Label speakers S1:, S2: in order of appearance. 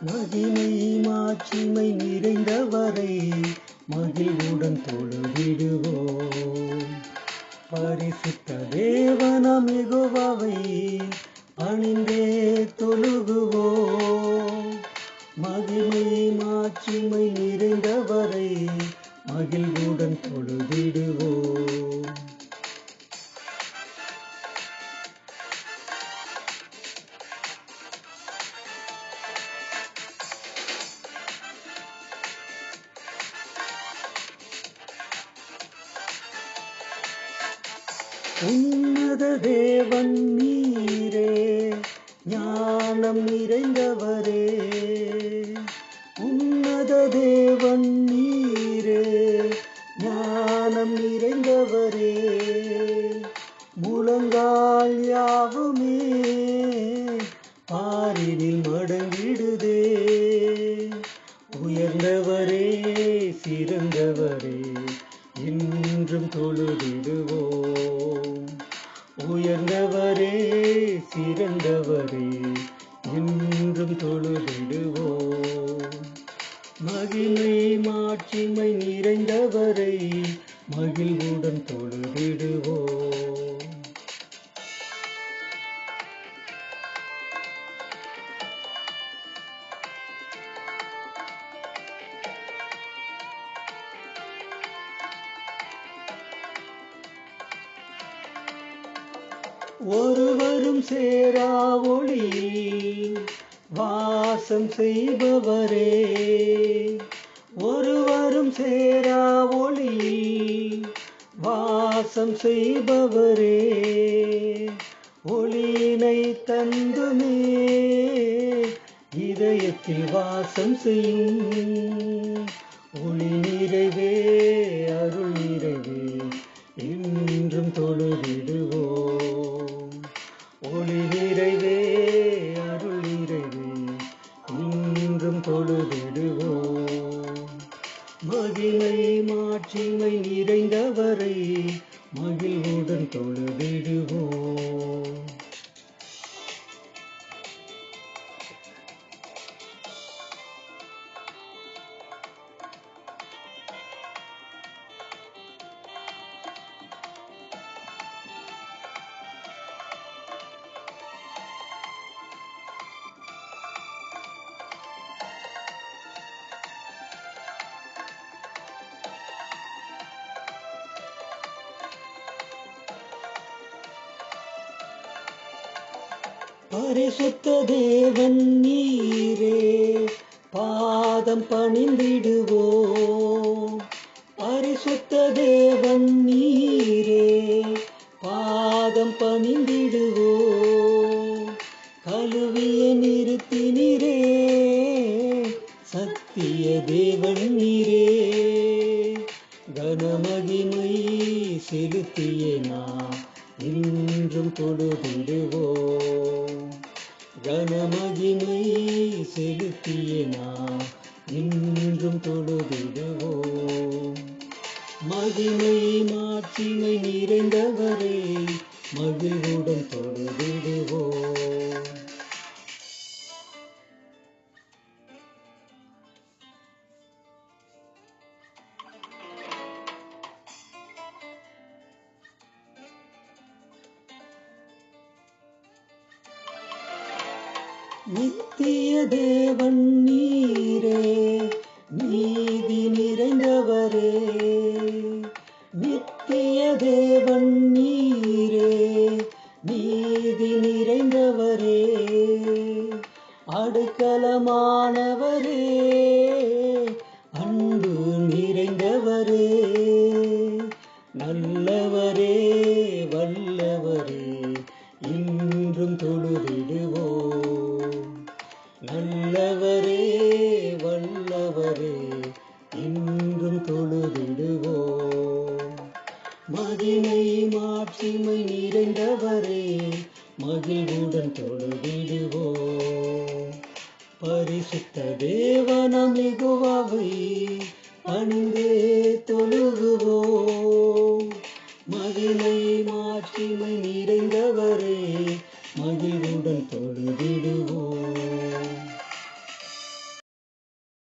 S1: மகிமை மாட்சிமை நிறைந்தவரை மகிழ்வுடன் தொழுதிடுவோம். பரிசுத்த தேவனம் மிகுவாவை அணிந்தே தொழுகுவோம். மகிமை மாட்சிமை நிறைந்தவரை மகிழ்வுடன் தொழுதிடுவோம். உன்னத தேவன் நீரே ஞானம் நிறைந்தவரே. உன்னத தேவன் நீரே ஞானம் நிறைந்தவரே. முழங்கால் யாவுமே பாரினில் மடங்கிடுதே. உயர்ந்தவரே சிறந்தவரே என்றும் தொழுதிடுவோம். மகிமை மாட்சிமை நிறைந்தவரை மகிழ்வுடன் தொழுதிடுவோம். ஒருவரும் சேரா ஒளியில் வாசம் செய்பவரே. ஒருவரும் சேரா ஒளியில் வாசம் செய்பவரே. ஒளியினை தந்துமே இதயத்தில் வாசம் செய்யும் மகிழ்வுடன் பரிசுத்த தேவன் நீரே பாதம் பணிந்திடுவோம். பரிசுத்த தேவன் நீரே பாதம் பணிந்திடுவோம். கழுவிய நிறுத்தினிரே சத்திய தேவன் நீரே. கனமகிமை செலுத்திய நான் இன்றும் தொழுதிடுவோம் கனமகிமை செலுத்திய நாம். இன்றும் தொழுதிடுவோம். மகிமை மாற்றினை நிறைந்தவரே மகிழ்வுடன் தொழுதிடுவோம். நித்திய தேவன் நீரே நீதி வல்லவரே இன்றும் தொழுதிடுவோம். மகிமை மாட்சிமை நிறைந்தவரே மகிழ்வுடன் தொழுதிடுவோம். பரிசுத்த தேவனம் மிகுவாவை அணிந்தே தொழுகுவோம்.